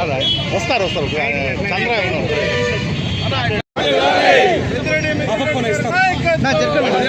కాదా? వస్తారు వస్తారు. చంద్రబాబు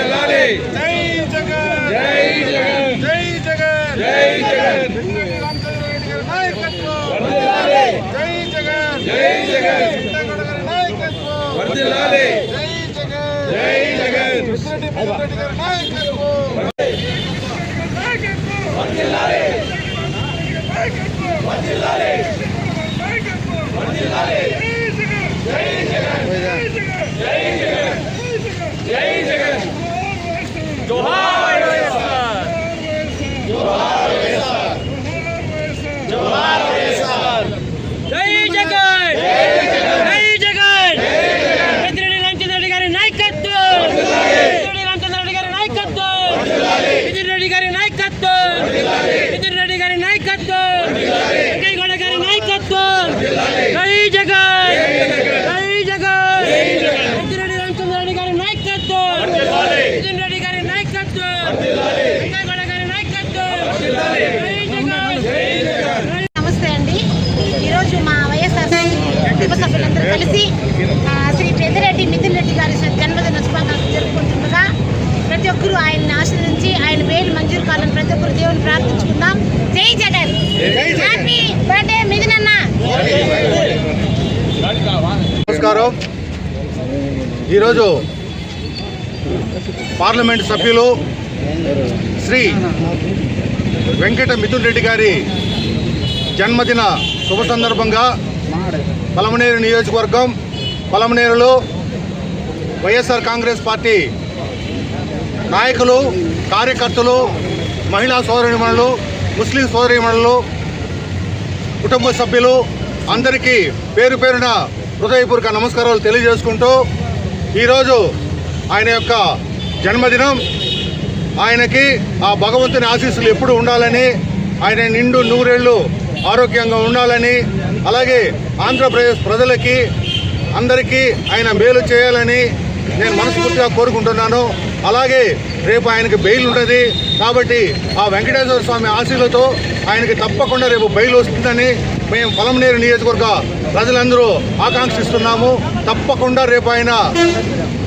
జై జగన్ జై జగన్ పెద్దిరెడ్డి రామచంద్రరెడ్డి గారి నాయకత్వం పెద్దిరెడ్డి రామచంద్రరెడ్డి గారి నాయకత్వం పెద్దిరెడ్డి గారి నాయకత్వం పెద్దిరెడ్డి గారి నాయకత్వం వెంకయ్యగౌడ గారి నాయకత్వం జై జగన్ జై జగన్ పెద్దిరెడ్డి రామచంద్రరెడ్డి గారి నాయకత్వం పెద్దిరెడ్డి గారి నాయకత్వం వెంకయ్యగౌడ గారి నాయకత్వం జై జగన్ నమస్తే అండి ఈరోజు మా వైఎస్ఆర్ కుటుంబ సభ్యులందరూ కలిసి ఆ, శ్రీ పెద్దిరెడ్డి మిథున్ రెడ్డి గారి జన్మదిన శుభాకాంక్షలు జరుపుకుంటుండగా ప్రతి ఒక్కరూ ఆయన్ని ఆశ్రయించి ఆయన వేలు మంజూరు కావాలని ప్రతి ఒక్కరు దేవుని ప్రార్థించుకుందాం జై జగన్ హ్యాపీ బర్త్డే మిథున్ అన్న నమస్కారం ఈరోజు పార్లమెంట్ సభ్యులు శ్రీ వెంకట మిథున్ రెడ్డి గారి జన్మదిన శుభ సందర్భంగా పలమనేరు నియోజకవర్గం పలమనేరులో వైఎస్ఆర్ కాంగ్రెస్ పార్టీ నాయకులు కార్యకర్తలు మహిళా సోదరిమణులు ముస్లిం సోదరిమణులు కుటుంబ సభ్యులు అందరికీ పేరు పేరున హృదయపూర్వక నమస్కారాలు తెలియజేసుకుంటూ ఈరోజు ఆయన యొక్క జన్మదినం. ఆయనకి ఆ భగవంతుని ఆశీస్సులు ఎప్పుడు ఉండాలని ఆయన నిండు నూరేళ్ళు ఆరోగ్యంగా ఉండాలని అలాగే ఆంధ్రప్రదేశ్ ప్రజలకి అందరికీ ఆయన మేలు చేయాలని నేను మనస్ఫూర్తిగా కోరుకుంటున్నాను. అలాగే రేపు ఆయనకి బెయిల్ ఉంటుంది. కాబట్టి ఆ వెంకటేశ్వర స్వామి ఆశీలతో ఆయనకి తప్పకుండా రేపు బెయిల్ వస్తుందని మేము పొలంనేరు నియోజకవర్గ ప్రజలందరూ ఆకాంక్షిస్తున్నాము. తప్పకుండా రేపు ఆయన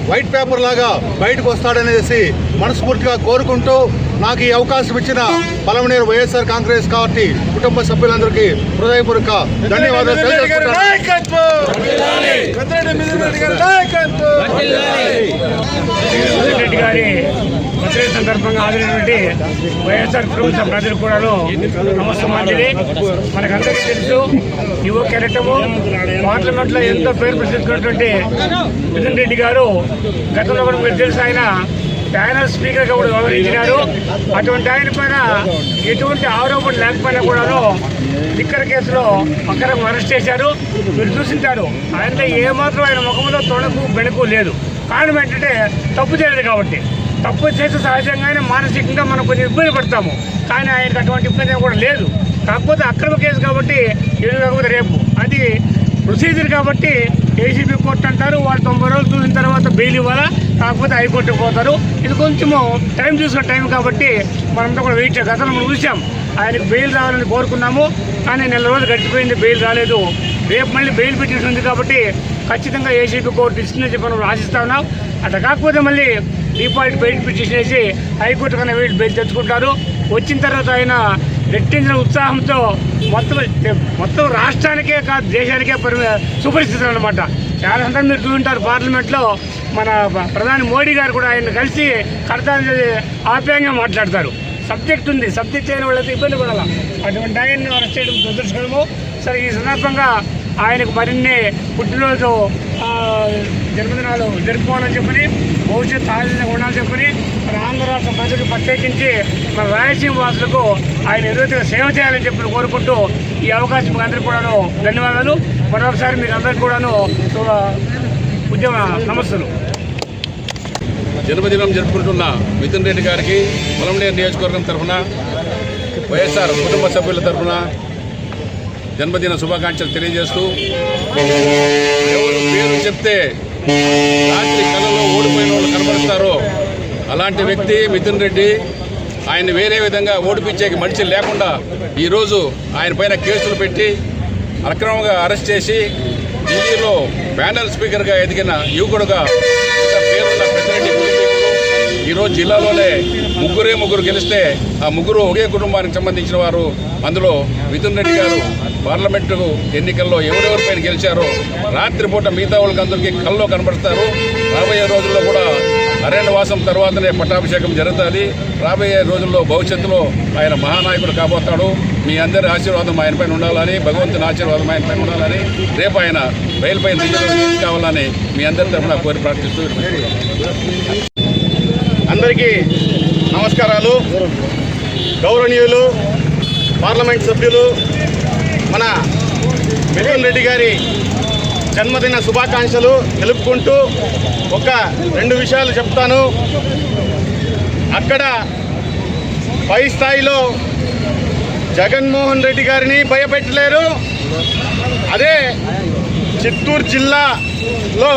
వైట్ పేపర్ లాగా బయటకు వస్తాడనేసి మనస్ఫూర్తిగా కోరుకుంటూ నాకు ఈ అవకాశం ఇచ్చిన పలమనేరు వైఎస్ఆర్ కాంగ్రెస్ పార్టీ కుటుంబ సభ్యులందరికీ హృదయపూర్వక ధన్యవాదాలు తెలియజేసుకుంటున్నాను. రెడ్డి గారి బర్త్డే సందర్భంగా హాజరైనటువంటి వైఎస్ఆర్ ప్రభుత్వ ప్రజలు కూడా నమస్కారాంజలి మనకందరికీ తెలుసు యువ కెరటము పార్లమెంట్లో ఎంతో పేరు ప్రసిద్ధినటువంటి మిథున్ రెడ్డి గారు గతంలో కూడా మీరు తెలుసు ఆయన ప్యానల్ స్పీకర్గా కూడా వ్యవహరించినారు. అటువంటి ఆయన పైన ఎటువంటి ఆరోపణ లేకపోయినా కూడాను లిక్కర్ కేసులో అక్కడ అరెస్ట్ చేశారు. మీరు చూసింటారు ఆయనలో ఏమాత్రం ఆయన ముఖంలో తొడకు బెణకు లేదు. కారణం ఏంటంటే తప్పు చేయలేదు కాబట్టి. తప్పు చేస్తే సహజంగానే మానసికంగా మనం కొంచెం ఇబ్బంది పడతాము. కానీ ఆయనకు అటువంటి ఇబ్బంది కూడా లేదు. కాకపోతే అక్రమ కేసు కాబట్టి ఇది కాకపోతే రేపు. అది ప్రొసీజర్ కాబట్టి ఏసీబీ కోర్టు అంటారు వాళ్ళు తొంభై రోజులు చూసిన తర్వాత బెయిల్ ఇవ్వాలా కాకపోతే హైకోర్టుకు పోతారు. ఇది కొంచెము టైం చూసిన టైం కాబట్టి మనంతా కూడా వెయిట్ చేయాలి. గతంలో మనం చూసాం ఆయనకు బెయిల్ రావాలని కోరుకున్నాము కానీ నెల రోజులు గడిచిపోయింది బెయిల్ రాలేదు. రేపు మళ్ళీ బెయిల్ పెట్టేసి ఉంది కాబట్టి ఖచ్చితంగా ఏసీబీ కోర్టు ఇస్తుందని చెప్పి మనం ఆశిస్తా ఉన్నాం. అట్లా కాకపోతే మళ్ళీ డిపాజిట్ బెయిల్ పిటిషన్ వేసి హైకోర్టు కన్నా వీళ్ళు బెయిల్ తెచ్చుకుంటారు. వచ్చిన తర్వాత ఆయన రెట్టించిన ఉత్సాహంతో మొత్తం మొత్తం రాష్ట్రానికే కాదు దేశానికే పరి సుపరిస్థితులు అనమాట చాలా సందర్భం మీరు చూంటారు పార్లమెంట్లో మన ప్రధాని మోడీ గారు కూడా ఆయన కలిసి కడతాని ఆప్యాయంగా మాట్లాడతారు. సబ్జెక్ట్ ఉంది సబ్జెక్ట్ అయిన వాళ్ళకి ఇబ్బంది పడాల? అటువంటి ఆయన్ని అరెస్ట్ చేయడం దురదృష్టము సరే ఈ సందర్భంగా ఆయనకు మరిన్ని పుట్టినరోజు జన్మదినాలు జరుపుకోవాలని చెప్పని భవిష్యత్ ఆనందంగా ఉండాలని చెప్పని మన ఆంధ్ర రాష్ట్ర ప్రజలకు ప్రత్యేకించి మన రాయలసీమ వాసులకు ఆయన ఎదురుగా సేవ చేయాలని చెప్పి కోరుకుంటూ ఈ అవకాశం అందరికీ కూడాను ధన్యవాదాలు. మరొకసారి మీరు అందరికీ కూడాను ఉద్యమ నమస్సులు. జన్మదినం జరుపుకుంటున్న మిథున్ రెడ్డి గారికి పొలంనేరు నియోజకవర్గం తరఫున వైఎస్ఆర్ కుటుంబ సభ్యుల తరఫున జన్మదిన శుభాకాంక్షలు తెలియజేస్తూ ఎవరు పేరు చెప్తే రాత్రి కళలో ఓడిపోయిన వాళ్ళు కనబరుస్తారో అలాంటి వ్యక్తి మిథున్ రెడ్డి ఆయన వేరే విధంగా ఓడిపించే మనిషి లేకుండా ఈరోజు ఆయన పైన కేసులు పెట్టి అక్రమంగా అరెస్ట్ చేసి ఢిల్లీలో ప్యానల్ స్పీకర్గా ఎదిగిన యువకుడుగా పేరున్న పెద్దిరెడ్డి ఈరోజు జిల్లాలోనే ముగ్గురే ముగ్గురు గెలిస్తే ఆ ముగ్గురు ఒకే కుటుంబానికి సంబంధించిన వారు అందులో మిథున్ రెడ్డి గారు పార్లమెంటు ఎన్నికల్లో ఎవరెవరిపైన గెలిచారో రాత్రిపూట మిగతా వాళ్ళకి అందరికీ కల్లో కనబడతారు రాబోయే రోజుల్లో కూడా అరణ్యవాసం తర్వాతనే పట్టాభిషేకం జరుగుతుంది. రాబోయే రోజుల్లో భవిష్యత్తులో ఆయన మహానాయకుడు కాబోతాడు. మీ అందరి ఆశీర్వాదం ఆయన పైన ఉండాలని భగవంతుని ఆశీర్వాదం ఆయన పైన ఉండాలని రేపు ఆయన బయలుపైన కావాలని మీ అందరి తరఫున కోరి ప్రార్థిస్తూ అందరికీ నమస్కారాలు. గౌరవనీయులు పార్లమెంట్ సభ్యులు మన మిథున్ రెడ్డి గారి జన్మదిన శుభాకాంక్షలు తెలుపుకుంటూ ఒక రెండు విషయాలు చెప్తాను. అక్కడ పై స్థాయిలో జగన్మోహన్ రెడ్డి గారిని భయపెట్టలేరు. అదే చిత్తూరు జిల్లాలో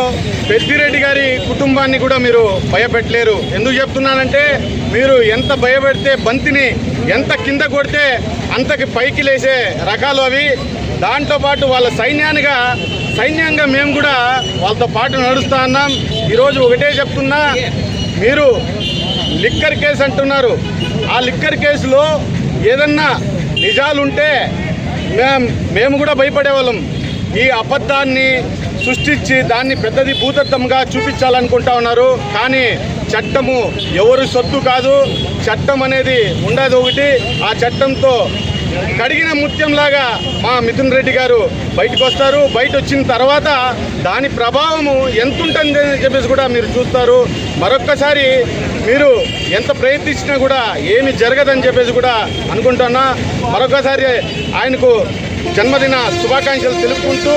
పెద్దిరెడ్డి గారి కుటుంబాన్ని కూడా మీరు భయపెట్టలేరు. ఎందుకు చెప్తున్నానంటే మీరు ఎంత భయపెడితే బంతిని ఎంత కింద కొడితే అంతకి పైకి లేసే రకాలు అవి. దాంతోపాటు వాళ్ళ సైన్యానిగా సైన్యంగా మేము కూడా వాళ్ళతో పాటు నడుస్తా ఉన్నాం. ఈరోజు ఒకటే చెప్తున్నా మీరు లిక్కర్ కేసు అంటున్నారు. ఆ లిక్కర్ కేసులో ఏదన్నా నిజాలుంటే మేం మేము కూడా భయపడేవాళ్ళం. ఈ అబద్ధాన్ని సృష్టించి దాన్ని పెద్దది భూతత్వంగా చూపించాలనుకుంటా ఉన్నారు. కానీ చట్టము ఎవరు సొత్తు కాదు. చట్టం అనేది ఉండదు ఒకటి. ఆ చట్టంతో కడిగిన ముత్యంలాగా మా మిథున్ రెడ్డి గారు బయటకు వస్తారు. బయట వచ్చిన తర్వాత దాని ప్రభావము ఎంత ఉంటుంది అని చెప్పేసి కూడా మీరు చూస్తారు. మరొక్కసారి మీరు ఎంత ప్రయత్నించినా కూడా ఏమి జరగదని చెప్పేసి కూడా అనుకుంటున్నా. మరొకసారి ఆయనకు జన్మదిన శుభాకాంక్షలు తెలుపుకుంటూ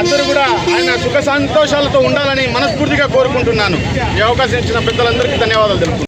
అందరూ కూడా ఆయన సుఖ సంతోషాలతో ఉండాలని మనస్ఫూర్తిగా కోరుకుంటున్నాను. ఈ అవకాశం ఇచ్చిన పెద్దలందరికీ ధన్యవాదాలు తెలుపుతున్నాను